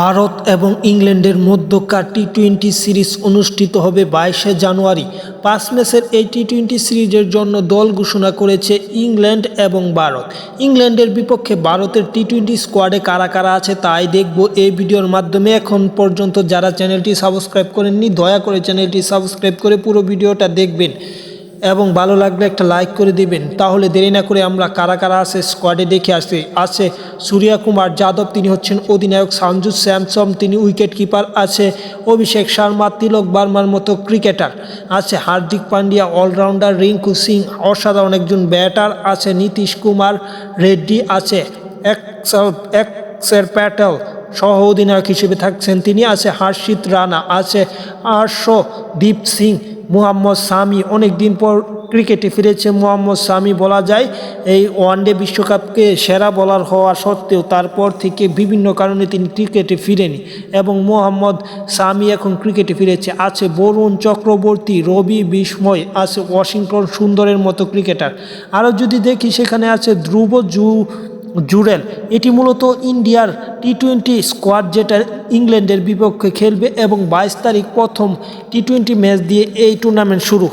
ভারত এবং ইংল্যান্ডের মধ্যকার টি টোয়েন্টি সিরিজ অনুষ্ঠিত হবে বাইশে জানুয়ারি। পাঁচ ম্যাচের এই টি টোয়েন্টি সিরিজের জন্য দল ঘোষণা করেছে ইংল্যান্ড এবং ভারত। ইংল্যান্ডের বিপক্ষে ভারতের টি টোয়েন্টি স্কোয়াডে কারা কারা আছে তাই দেখব এই ভিডিওর মাধ্যমে। এখন পর্যন্ত যারা চ্যানেলটি সাবস্ক্রাইব করেননি, দয়া করে চ্যানেলটি সাবস্ক্রাইব করে পুরো ভিডিওটা দেখবেন। এবং ভালো লাগলে একটা লাইক করে দিবেন। তাহলে দেরি না করে আমরা কারা কারা আছে স্কোয়াডে দেখে আসি। আছে সূর্যা কুমার যাদব, তিনি হচ্ছেন অধিনায়ক সঞ্জু স্যামসম তিনি উইকেট কিপার আছে অভিষেক শর্মা, তিলক বার্মার মতো ক্রিকেটার আছে হার্দিক পান্ডিয়া অলরাউন্ডার রিঙ্কু সিং, অসাধারণ একজন ব্যাটার আছে নীতিশ কুমার, রেড্ডি, আছে এক্সের প্যাটেল সহ অধিনায়ক হিসেবে থাকছেন তিনি, আছে হার্ষিত রানা, আছে দীপ সিং মুহাম্মদ সামি অনেক দিন পর ক্রিকেটে ফিরেছে। মোহাম্মদ সামি বলা যায়, এই ওয়ানডে বিশ্বকাপকে সেরা বলার হওয়া সত্ত্বেও তারপর থেকে বিভিন্ন কারণে তিনি ক্রিকেটে ফিরেনি এবং মোহাম্মদ সামি এখন ক্রিকেটে ফিরেছে। আছে বরুণ চক্রবর্তী, রবি বিস্ময়, আছে ওয়াশিংটন সুন্দরের মতো ক্রিকেটার। আরও যদি দেখি সেখানে আছে ধ্রুব জু জুরেল এটি মূলত ইন্ডিয়ার টি টোয়েন্টি স্কোয়াড যেটা ইংল্যান্ডের বিপক্ষে খেলবে এবং বাইশ তারিখ প্রথম টি টোয়েন্টি ম্যাচ দিয়ে এই টুর্নামেন্ট শুরু।